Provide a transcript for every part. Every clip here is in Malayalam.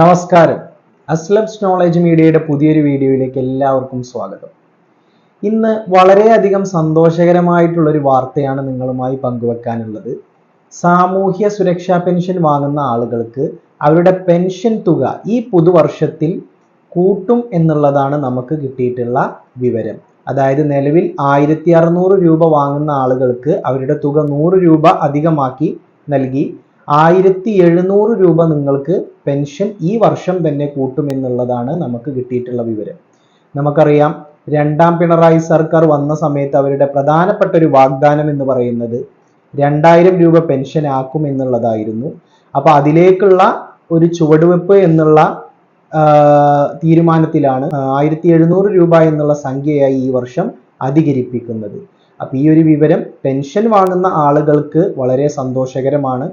നമസ്കാരം. അസ്ലബ്സ് നോളജ് മീഡിയയുടെ പുതിയൊരു വീഡിയോയിലേക്ക് എല്ലാവർക്കും സ്വാഗതം. ഇന്ന് വളരെയധികം സന്തോഷകരമായിട്ടുള്ള ഒരു വാർത്തയാണ് നിങ്ങളുമായി പങ്കുവെക്കാനുള്ളത്. സാമൂഹ്യ സുരക്ഷാ പെൻഷൻ വാങ്ങുന്ന ആളുകൾക്ക് അവരുടെ പെൻഷൻ തുക ഈ പുതുവർഷത്തിൽ കൂട്ടും എന്നുള്ളതാണ് നമുക്ക് കിട്ടിയിട്ടുള്ള വിവരം. അതായത് നിലവിൽ ആയിരത്തി അറുന്നൂറ് രൂപ വാങ്ങുന്ന ആളുകൾക്ക് അവരുടെ തുക നൂറ് രൂപ അധികമാക്കി നൽകി. ആയിരത്തി എഴുന്നൂറ് രൂപ നിങ്ങൾക്ക് പെൻഷൻ ഈ വർഷം തന്നെ കൂട്ടുമെന്നുള്ളതാണ് നമുക്ക് കിട്ടിയിട്ടുള്ള വിവരം. നമുക്കറിയാം രണ്ടാം പിണറായി സർക്കാർ വന്ന സമയത്ത് അവരുടെ പ്രധാനപ്പെട്ട ഒരു വാഗ്ദാനം എന്ന് പറയുന്നത് രണ്ടായിരം രൂപ പെൻഷൻ ആക്കും എന്നുള്ളതായിരുന്നു. അപ്പൊ അതിലേക്കുള്ള ഒരു ചുവടുവെപ്പ് എന്നുള്ള തീരുമാനത്തിലാണ് ആയിരത്തി എഴുന്നൂറ് രൂപ എന്നുള്ള സംഖ്യയായി ഈ വർഷം അധികരിപ്പിക്കുന്നത്. അപ്പൊ ഈ ഒരു വിവരം പെൻഷൻ വാങ്ങുന്ന ആളുകൾക്ക് വളരെ സന്തോഷകരമാണ്.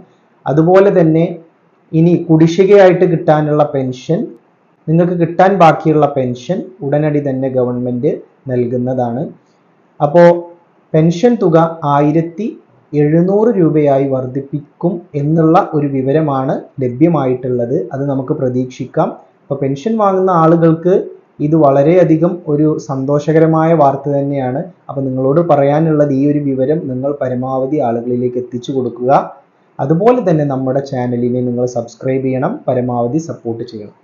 അതുപോലെ തന്നെ ഇനി കുടിശ്ശികയായിട്ട് കിട്ടാനുള്ള പെൻഷൻ നിങ്ങൾക്ക് കിട്ടാൻ ബാക്കിയുള്ള പെൻഷൻ ഉടനടി തന്നെ ഗവൺമെന്റ് നൽകുന്നതാണ്. അപ്പോൾ പെൻഷൻ തുക ആയിരത്തി എഴുന്നൂറ് രൂപയായി വർദ്ധിപ്പിക്കും എന്നുള്ള ഒരു വിവരമാണ് ലഭ്യമായിട്ടുള്ളത്. അത് നമുക്ക് പ്രതീക്ഷിക്കാം. അപ്പോൾ പെൻഷൻ വാങ്ങുന്ന ആളുകൾക്ക് ഇത് വളരെയധികം ഒരു സന്തോഷകരമായ വാർത്ത തന്നെയാണ്. അപ്പോൾ നിങ്ങളോട് പറയാനുള്ളത് ഈ ഒരു വിവരം നിങ്ങൾ പരമാവധി ആളുകളിലേക്ക് എത്തിച്ചു കൊടുക്കുക. അതുപോലെ തന്നെ നമ്മുടെ ചാനലിനെ നിങ്ങൾ സബ്സ്ക്രൈബ് ചെയ്യണം പരമാവധി സപ്പോർട്ട് ചെയ്യണം.